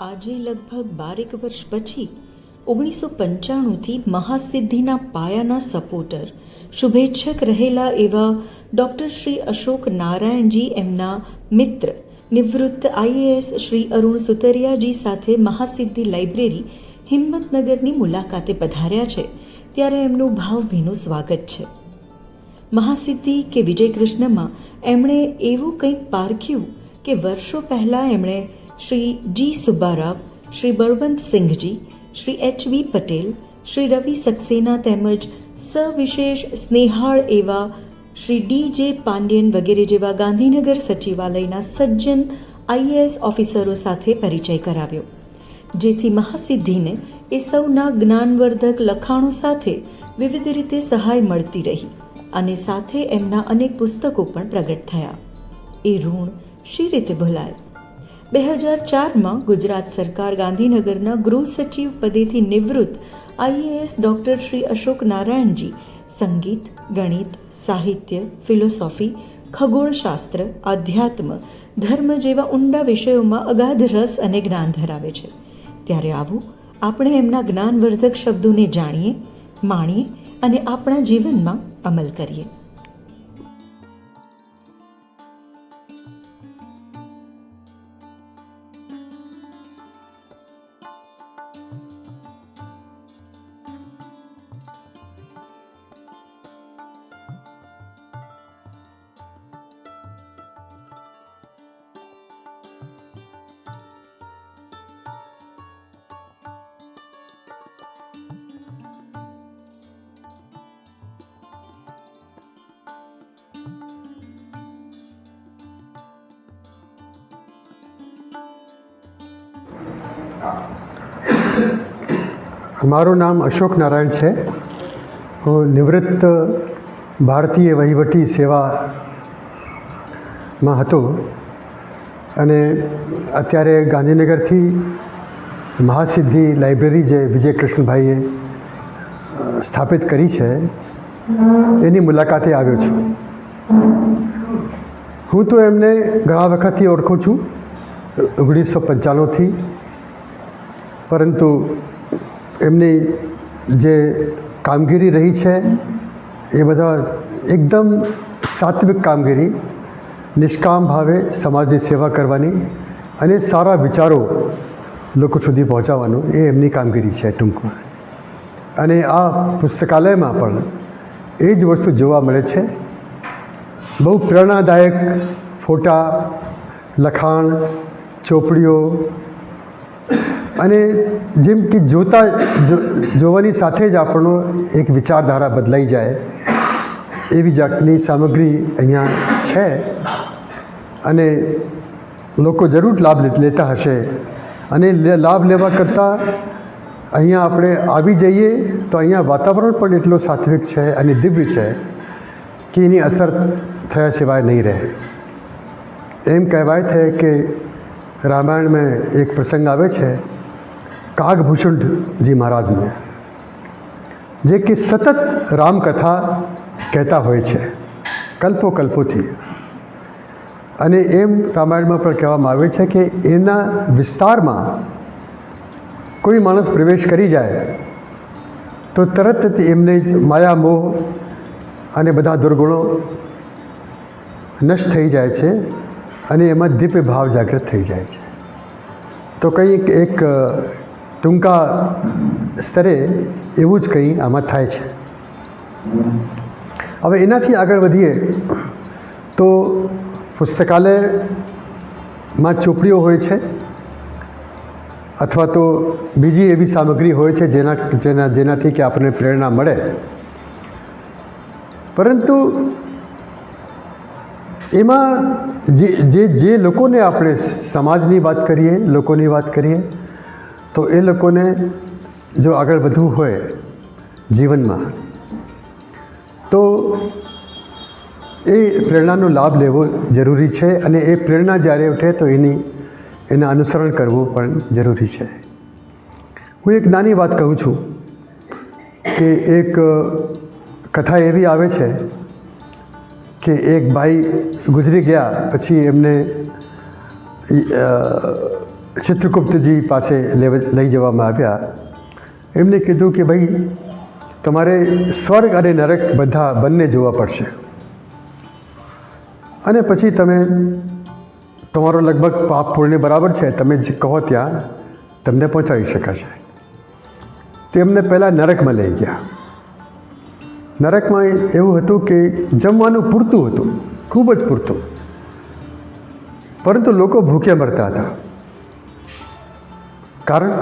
આજે લગભગ બારેક વર્ષ પછી ઓગણીસો પંચાણુંથી મહાસિદ્ધિના પાયાના સપોર્ટર, શુભેચ્છક રહેલા એવા ડૉક્ટર શ્રી અશોક નારાયણજી એમના મિત્ર, નિવૃત્ત આઈએએસ શ્રી અરુણ સુતરિયાજી સાથે મહાસિદ્ધિ લાઇબ્રેરી હિંમતનગરની મુલાકાતે પધાર્યા છે, ત્યારે એમનું ભાવભીનું સ્વાગત છે. મહાસિદ્ધિ કે વિજયકૃષ્ણમાં એમણે એવું કંઈક પારખ્યું કે વર્ષો પહેલાં એમણે Shri G Subbarao, Shri Balwantsinhji Shri H V Patel, Shri Ravi Saxena તેમજ સવિશેષ સ્નેહાળ એવા શ્રી ડી જે પાંડ્યન વગેરે જેવા ગાંધીનગર સચિવાલયના સજ્જન આઈએએસ ઓફિસરો સાથે પરિચય કરાવ્યો. જેથી મહાસિદ્ધિને એ સૌના જ્ઞાનવર્ધક લખાણો સાથે વિવિધ રીતે સહાય મળતી રહી અને સાથે એમના અનેક પુસ્તકો પણ પ્રગટ થયા. એ ઋણ શી રીતે ભૂલાય? બે હજાર ચારમાં ગુજરાત સરકાર ગાંધીનગરના ગૃહ સચિવ પદેથી નિવૃત્ત આઈએએસ ડૉક્ટર શ્રી અશોક નારાયણજી સંગીત, ગણિત, સાહિત્ય, ફિલોસોફી, ખગોળશાસ્ત્ર, આધ્યાત્મ, ધર્મ જેવા ઊંડા વિષયોમાં અગાધ રસ અને જ્ઞાન ધરાવે છે. ત્યારે આવું આપણે એમના જ્ઞાનવર્ધક શબ્દોને જાણીએ, માણીએ અને આપણા જીવનમાં અમલ કરીએ. મારું નામ અશોક નારાયણ છે. હું નિવૃત્ત ભારતીય વહીવટી સેવામાં હતો અને અત્યારે ગાંધીનગરથી મહાસિદ્ધિ લાઇબ્રેરી જે વિજય કૃષ્ણભાઈએ સ્થાપિત કરી છે, એની મુલાકાતે આવ્યો છું. હું તો એમને ઘણા વખતથી ઓળખું છું. ઓગણીસો પંચાણુંથી પરંતુ એમની જે કામગીરી રહી છે, એ બધા એકદમ સાત્વિક કામગીરી, નિષ્કામ ભાવે સમાજની સેવા કરવાની અને સારા વિચારો લોકો સુધી પહોંચાડવાનું એ એમની કામગીરી છે ટૂંકમાં. અને આ પુસ્તકાલયમાં પણ એ જ વસ્તુ જોવા મળે છે. બહુ પ્રેરણાદાયક ફોટા, લખાણ, ચોપડીઓ અને જેમ કે જોતા જોવાની સાથે જ આપણો એક વિચારધારા બદલાઈ જાય, એવી જાતની સામગ્રી અહીંયા છે અને લોકો જરૂર લાભ લેતા હશે. અને લાભ લેવા કરતાં અહીંયા આપણે આવી જઈએ તો અહીંયા વાતાવરણ પણ એટલું સાત્વિક છે અને દિવ્ય છે કે એની અસર થયા સિવાય નહીં રહે. એમ કહેવાય છે કે રામાયણમાં એક પ્રસંગ આવે છે કાગભૂષણજી મહારાજને, જે કે સતત રામકથા કહેતા હોય છે કલ્પો કલ્પોથી અને એમ રામાયણમાં પણ કહેવામાં આવે છે કે એના વિસ્તારમાં કોઈ માણસ પ્રવેશ કરી જાય, તો તરત જ એમને માયા મોહ અને બધા દુર્ગુણો નષ્ટ થઈ જાય છે અને એમાં દિવ્ય ભાવ જાગૃત થઈ જાય છે. તો કંઈક એક ટૂંકા સ્તરે એવું જ કંઈ આમાં થાય છે. હવે એનાથી આગળ વધીએ તો પુસ્તકાલયમાં ચોપડીઓ હોય છે અથવા તો બીજી એવી સામગ્રી હોય છે જેના જેના જેનાથી કે આપણને પ્રેરણા મળે. પરંતુ એમાં જે જે જે લોકોને આપણે સમાજની વાત કરીએ, લોકોની વાત કરીએ તો એ લોકોને જો આગળ વધવું હોય જીવનમાં, તો એ પ્રેરણાનો લાભ લેવો જરૂરી છે અને એ પ્રેરણા જ્યારે ઉઠે તો એની, એના અનુસરણ કરવું પણ જરૂરી છે. હું એક નાની વાત કહું છું કે એક કથા એવી આવે છે કે એક ભાઈ ગુજરી ગયા, પછી એમને ચિત્રગુપ્તજી પાસે લઈ જવામાં આવ્યા. એમને કીધું કે ભાઈ, તમારે સ્વર્ગ અને નરક બધા બંને જોવા પડશે. અને પછી તમે, તમારો લગભગ પાપ પુણ્ય બરાબર છે, તમે જે કહો ત્યાં, તમને પહોંચાડી શકાશે. તેમને પહેલાં નરકમાં લઈ ગયા. નરકમાં એવું હતું કે જમવાનું પૂરતું હતું, ખૂબ જ પૂરતું. પરંતુ લોકો ભૂખ્યા મરતા હતા. કારણ?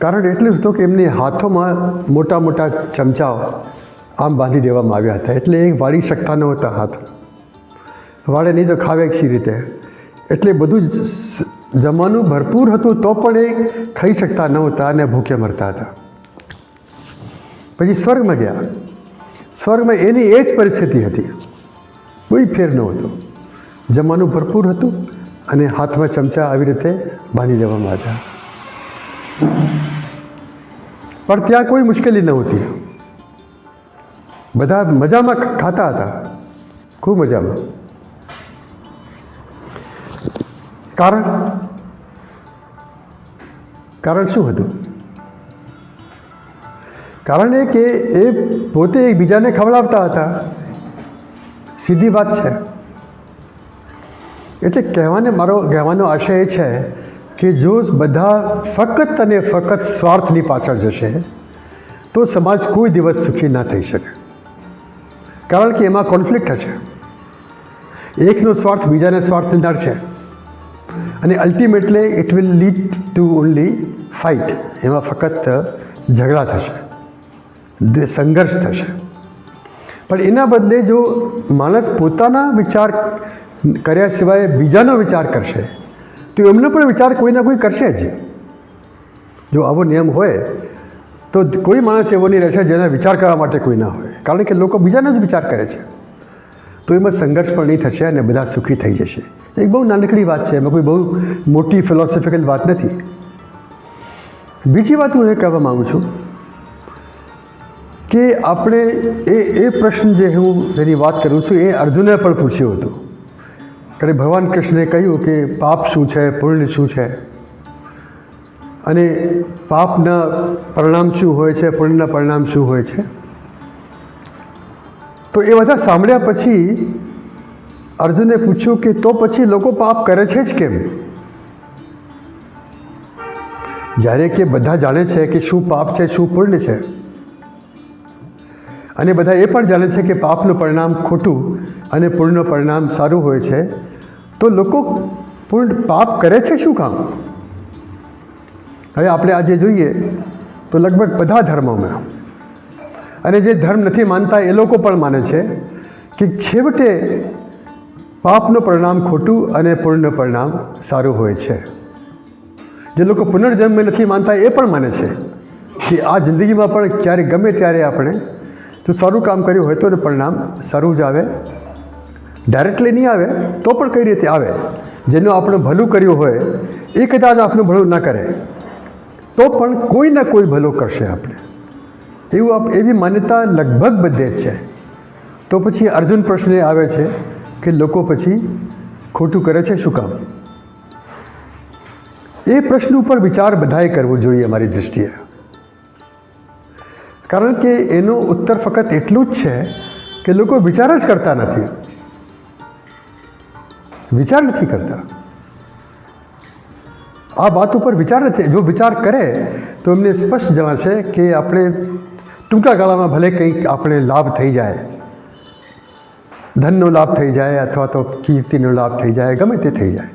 કારણ એટલું હતું કે એમની હાથોમાં મોટા મોટા ચમચાઓ આમ બાંધી દેવામાં આવ્યા હતા. એટલે એ વાળી શકતા નહોતા હાથ. વાળે નહીં તો ખાવે કશી રીતે? એટલે બધું જ જમવાનું ભરપૂર હતું તો પણ એ ખાઈ શકતા નહોતા અને ભૂખે મરતા હતા. પછી સ્વર્ગમાં ગયા. સ્વર્ગમાં એની એ જ પરિસ્થિતિ હતી. કોઈ ફેર નહોતો જમવાનું ભરપૂર હતું અને હાથમાં ચમચા આવી રીતે બાંધી દેવામાં આવ્યા પણ ત્યાં કોઈ મુશ્કેલી નહોતી બધા મજામાં ખાતા હતા. ખૂબ મજામાં. કારણ? કારણ શું હતું? કારણ એ કે એ પોતે એકબીજાને ખવડાવતા હતા. સીધી વાત છે. એટલે કહેવાને મારો, કહેવાનો આશય એ છે કે જો બધા ફક્ત અને ફક્ત સ્વાર્થની પાછળ જશે, તો સમાજ કોઈ દિવસ સુખી ના થઈ શકે. કારણ કે એમાં કોન્ફ્લિક્ટ હશે. એકનો સ્વાર્થ બીજાને સ્વાર્થ છે અને ultimately it will lead to only fight એમાં ફક્ત ઝઘડા થશે. સંઘર્ષ થશે. પણ એના બદલે જો માણસ પોતાના વિચાર કર્યા સિવાય બીજાનો વિચાર કરશે તો એમનો પણ વિચાર કોઈના કોઈ કરશે જ. જો આવો નિયમ હોય, તો કોઈ માણસ એવો નહીં રહેશે જેને વિચાર કરવા માટે કોઈ ના હોય. કારણ કે લોકો બીજાનો જ વિચાર કરે છે. તો એમાં સંઘર્ષ પણ નહીં થશે અને બધા સુખી થઈ જશે. એક બહુ નાનકડી વાત છે, એમાં કોઈ બહુ મોટી ફિલોસોફિકલ વાત નથી. બીજી વાત હું એ કહેવા માગું છું કે આપણે એ એ પ્રશ્ન જે હું જેની વાત કરું છું, એ અર્જુને પણ પૂછ્યું હતું. કારણ ભગવાન કૃષ્ણે કહ્યું કે પાપ શું છે, પુણ્ય શું છે? અને પાપના પરિણામ શું હોય છે, પુણ્યના પરિણામ શું હોય છે? તો એ બધા સાંભળ્યા પછી અર્જુને પૂછ્યું કે તો પછી લોકો પાપ કરે છે જ કેમ? જ્યારે કે બધા જાણે છે કે શું પાપ છે, શું પુણ્ય છે. અને બધા એ પણ જાણે છે કે પાપનું પરિણામ ખોટું અને પુણ્યનું પરિણામ સારું હોય છે. તો લોકો પૂર્ણ પાપ કરે છે શું કામ? હવે આપણે આજે જોઈએ તો લગભગ બધા ધર્મોમાં અને જે ધર્મ નથી માનતા એ લોકો પણ માને છે કે છેવટે પાપનું પરિણામ ખોટું અને પુણ્યનું પરિણામ સારું હોય છે. જે લોકો પુનર્જન્મ નથી માનતા એ પણ માને છે કે આ જિંદગીમાં પણ ક્યારેક ગમે ત્યારે આપણે જો સારું કામ કર્યું હોય તો પરિણામ સારું જ આવે. ડાયરેક્ટલી નહીં આવે, તો પણ કઈ રીતે આવે? જેનું આપણે ભલું કર્યું હોય, એ કદાચ આપણું ભલું ના કરે. તો પણ કોઈ ના કોઈ ભલું કરશે આપણે. એવું આપ, એવી માન્યતા લગભગ બધે જ છે. તો પછી અર્જુન પ્રશ્ન આવે છે કે લોકો પછી ખોટું કરે છે શું કામ? એ પ્રશ્ન ઉપર વિચાર બધાએ કરવો જોઈએ અમારી દૃષ્ટિએ કારણ કે એનો ઉત્તર ફક્ત એટલું જ છે કે લોકો વિચાર જ કરતા નથી. વિચાર નથી કરતા. આ વાત ઉપર વિચાર નથી. જો વિચાર કરે, તો એમને સ્પષ્ટ જણાશે કે આપણે ટૂંકા ગાળામાં ભલે કંઈક આપણે લાભ થઈ જાય. ધનનો લાભ થઈ જાય અથવા તો કીર્તિનો લાભ થઈ જાય, ગમે તે થઈ જાય.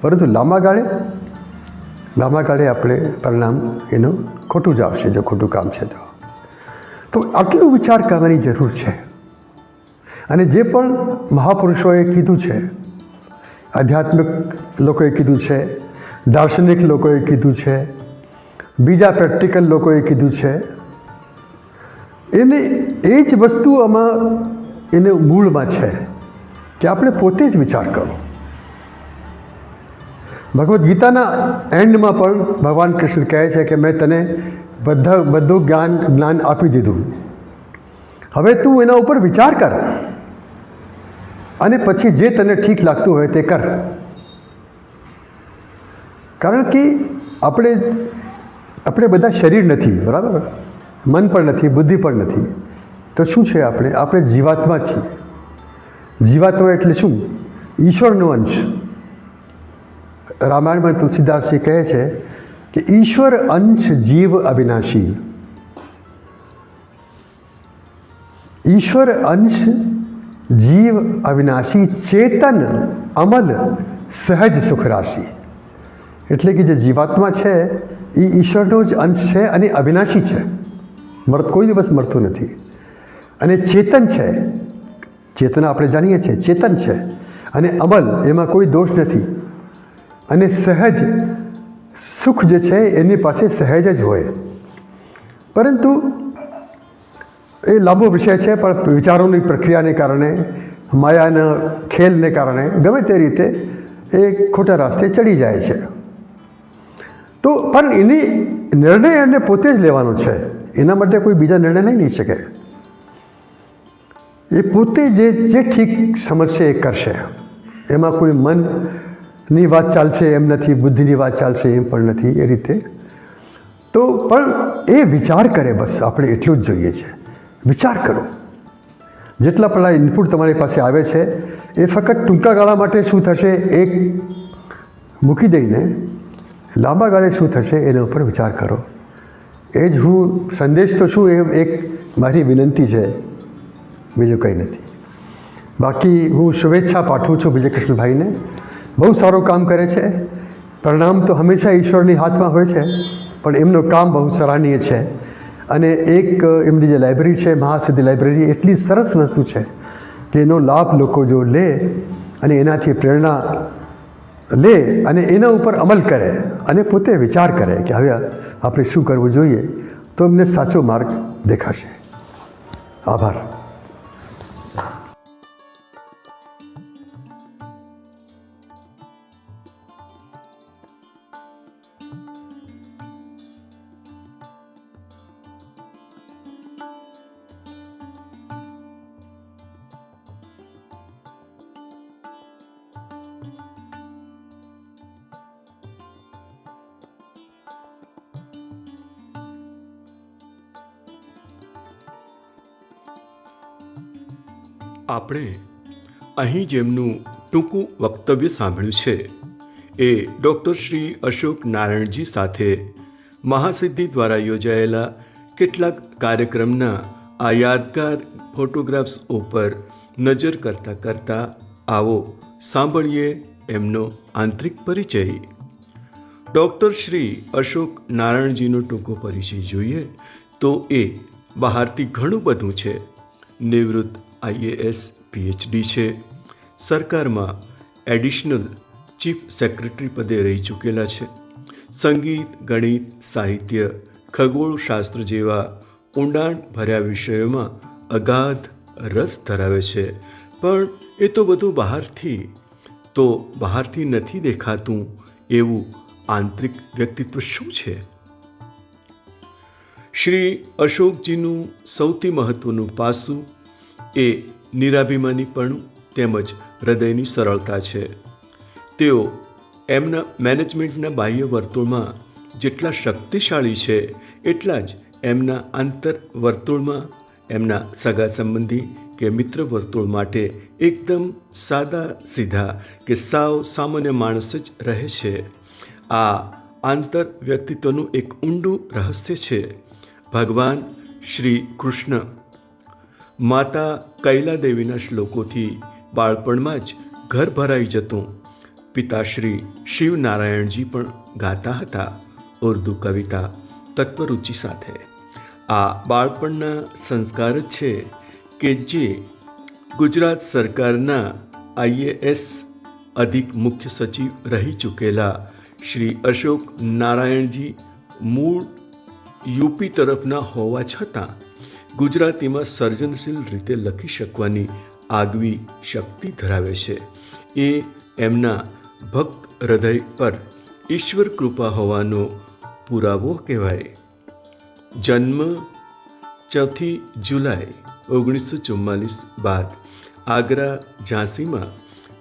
પરંતુ લાંબા ગાળે લાંબા ગાળે આપણે પરિણામ એનું ખોટું જ આવશે, જો ખોટું કામ છે તો. તો આટલું વિચાર કરવાની જરૂર છે. અને જે પણ મહાપુરુષોએ કીધું છે આધ્યાત્મિક લોકોએ કીધું છે, દાર્શનિક લોકોએ કીધું છે, બીજા પ્રેક્ટિકલ લોકોએ કીધું છે. એને એ જ વસ્તુ આમાં એને મૂળમાં છે કે આપણે પોતે જ વિચાર કરો. ભગવદ્ ગીતાના એન્ડમાં પણ ભગવાન કૃષ્ણ કહે છે કે મેં તને બધા બધું જ્ઞાન જ્ઞાન આપી દીધું. હવે તું એના ઉપર વિચાર કર. અને પછી જે તને ઠીક લાગતું હોય તે કર. કારણ કે આપણે આપણે બધા શરીર નથી, બરાબર? મન પણ નથી, બુદ્ધિ પણ નથી. તો શું છે આપણે? આપણે જીવાત્મા છીએ. જીવાત્મા એટલે શું? ઈશ્વરનો અંશ. રામાયણમાં તુલસીદાસજી કહે છે કે ઈશ્વર અંશ જીવ અવિનાશી. ઈશ્વર અંશ જીવ અવિનાશી, ચેતન, અમલ, સહજ સુખ રાશિ એટલે કે જે જીવાત્મા છે, એ ઈશ્વરનો જ અંશ છે અને અવિનાશી છે. મરત કોઈ દિવસ મરતું નથી. અને ચેતન છે. ચેતન આપણે જાણીએ છીએ, ચેતન છે. અને અમલ, એમાં કોઈ દોષ નથી. અને સહજ સુખ જે છે, એની પાસે સહેજ જ હોય. પરંતુ એ લાંબો વિષય છે, પણ વિચારોની પ્રક્રિયાને કારણે, માયાના ખેલને કારણે, ગમે તે રીતે એ ખોટા રસ્તે ચડી જાય છે. તો પણ એની નિર્ણય એને પોતે જ લેવાનો છે. એના માટે કોઈ બીજા નિર્ણય નહીં લઈ શકે. એ પોતે જે જે ઠીક સમજશે એ કરશે. એમાં કોઈ મનની વાત ચાલશે, એમ નથી, બુદ્ધિની વાત ચાલશે, એમ પણ નથી એ રીતે. તો પણ એ વિચાર કરે બસ, આપણે એટલું જ જોઈએ છે. વિચાર કરો. જેટલા પણ ઇનપુટ તમારી પાસે આવે છે, એ ફક્ત ટૂંકા ગાળા માટે શું થશે એક મૂકી દઈને, લાંબા ગાળે શું થશે એના ઉપર વિચાર કરો. એ જ હું સંદેશ તો શું એ એક મારી વિનંતી છે. બીજું કંઈ નથી. બાકી હું શુભેચ્છા પાઠવું છું વિજય કૃષ્ણભાઈને બહુ સારું કામ કરે છે. પરિણામ તો હંમેશા ઈશ્વરની હાથમાં હોય છે, પણ એમનું કામ બહુ સરાહનીય છે. અને એક એમની જે લાઇબ્રેરી છે, મહાસિદ્ધિ લાઇબ્રેરી એટલી સરસ વસ્તુ છે કે એનો લાભ લોકો જો લે અને એનાથી પ્રેરણા લે અને એના ઉપર અમલ કરે અને પોતે વિચાર કરે કે હવે આપણે શું કરવું જોઈએ, તો એમને સાચો માર્ગ દેખાશે. આભાર. આપણે અહીં જેમનું ટૂંકું વક્તવ્ય સાંભળ્યું છે એ ડૉક્ટર શ્રી અશોક નારાયણજી સાથે મહાસિદ્ધિ દ્વારા યોજાયેલા કેટલાક કાર્યક્રમના આ યાદગાર ફોટોગ્રાફ્સ ઉપર નજર કરતાં કરતાં આવો સાંભળીએ એમનો આંતરિક પરિચય. ડૉક્ટર શ્રી અશોક નારાયણજીનો ટૂંકો પરિચય જોઈએ તો એ બહારથી ઘણું બધું છે. નિવૃત્ત આઈએએસ, પીએચડી છે. સરકારમાં એડિશનલ ચીફ સેક્રેટરી પદે રહી ચૂકેલા છે. સંગીત, ગણિત, સાહિત્ય, ખગોળશાસ્ત્ર જેવા ઊંડાણ ભર્યા વિષયોમાં અગાધ રસ ધરાવે છે. પણ એ તો બધું બહારથી, તો બહારથી નથી દેખાતું એવું આંતરિક વ્યક્તિત્વ શું છે? શ્રી અશોકજીનું સૌથી મહત્વનું પાસું એ નિરાભિમાનીપણું તેમજ હૃદયની સરળતા છે. તેઓ એમના મેનેજમેન્ટના બાહ્ય વર્તુળમાં જેટલા શક્તિશાળી છે, એટલા જ એમના આંતર વર્તુળમાં એમના સગા સંબંધી કે મિત્ર વર્તુળ માટે એકદમ સાદા સીધા કે સાવ સામાન્ય માણસ જ રહે છે. આ આંતર વ્યક્તિત્વનું એક ઊંડું રહસ્ય છે. ભગવાન શ્રી કૃષ્ણ માતા કૈલાદેવીના શ્લોકોથી બાળપણમાં જ ઘર ભરાઈ જતું. પિતાશ્રી શિવનારાયણજી પણ ગાતા હતા ઉર્દુ કવિતા તત્વરુચિ સાથે. આ બાળપણના સંસ્કાર જ છે કે જે ગુજરાત સરકારના આઈએએસ અધિક મુખ્ય સચિવ રહી ચૂકેલા શ્રી અશોક નારાયણજી મૂળ યુપી તરફના હોવા છતાં ગુજરાતીમાં સર્જનશીલ રીતે લખી શકવાની આગવી શક્તિ ધરાવે છે. એ એમના ભક્ત હૃદય પર ઈશ્વર કૃપા હોવાનો પુરાવો કહેવાય. જન્મ ચોથી જુલાઈ, ઓગણીસો ચુમ્માલીસ બાદ આગ્રા ઝાંસીમાં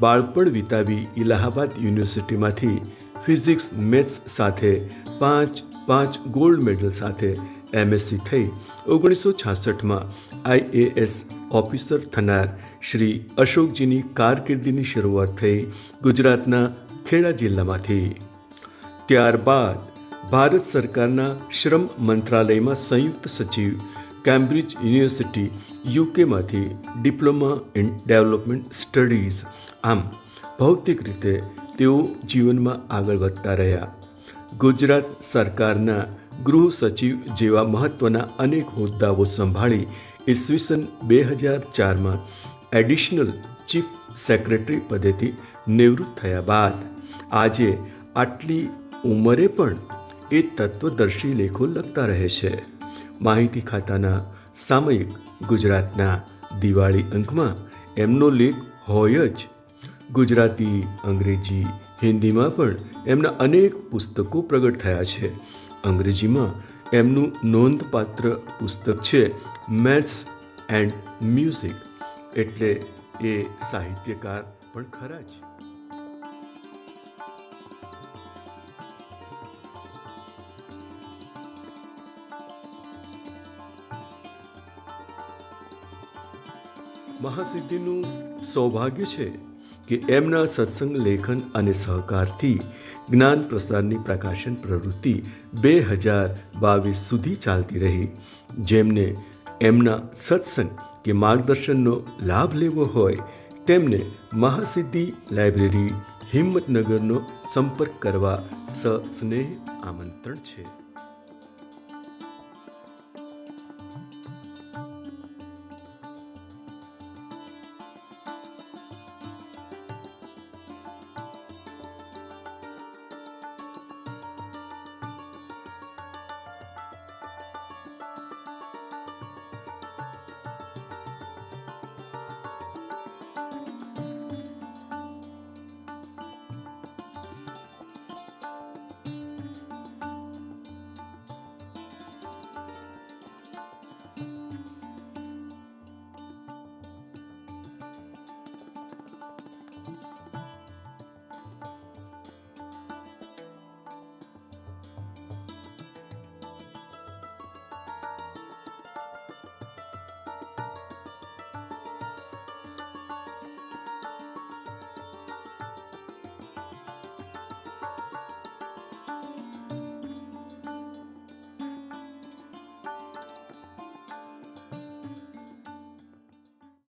બાળપણ વિતાવી ઇલાહાબાદ યુનિવર્સિટીમાંથી ફિઝિક્સ, મેથ્સ સાથે પાંચ પાંચ ગોલ્ડ મેડલ સાથે એમએસસી થઈ. ઓગણીસો છાસઠમાં આઈએએસ ઓફિસર થનાર શ્રી અશોકજીની કારકિર્દીની શરૂઆત થઈ ગુજરાતના ખેડા જિલ્લામાંથી. ત્યારબાદ ભારત સરકારના શ્રમ મંત્રાલયમાં સંયુક્ત સચિવ, કેમ્બ્રિજ યુનિવર્સિટી, યુકેમાંથી ડિપ્લોમા ઇન ડેવલપમેન્ટ સ્ટડીઝ. આમ, ભૌતિક રીતે તેઓ જીવનમાં આગળ વધતા રહ્યા. ગુજરાત સરકારના ગૃહ સચિવ જેવા મહત્ત્વના અનેક હોદ્દાઓ સંભાળી ઈસવીસન બે હજાર ચારમાં એડિશનલ ચીફ સેક્રેટરી પદેથી નિવૃત્ત થયા બાદ, આજે આટલી ઉંમરે પણ એ તત્વદર્શી લેખો લખતા રહે છે. માહિતી ખાતાના સામયિક ગુજરાતના દિવાળી અંકમાં એમનો લેખ હોય જ. ગુજરાતી, અંગ્રેજી, હિન્દીમાં પણ એમના અનેક પુસ્તકો પ્રગટ થયા છે. અંગ્રેજીમાં. એમનું નોંધપાત્ર પુસ્તક છે મેથ્સ એન્ડ મ્યુઝિક. એટલે એ સાહિત્યકાર પણ ખરા જ. મહાસિદ્ધિનું સૌભાગ્ય છે કે એમના સત્સંગ લેખન અને સહકારથી જ્ઞાન પ્રસારની પ્રકાશન પ્રવૃત્તિ બે હજાર બાવીસ સુધી ચાલતી રહી. જેમને એમના સત્સંગ કે માર્ગદર્શનનો લાભ લેવો હોય, તેમને મહાસિદ્ધિ લાઇબ્રેરી હિંમતનગરનો સંપર્ક કરવા સસ્નેહ આમંત્રણ છે.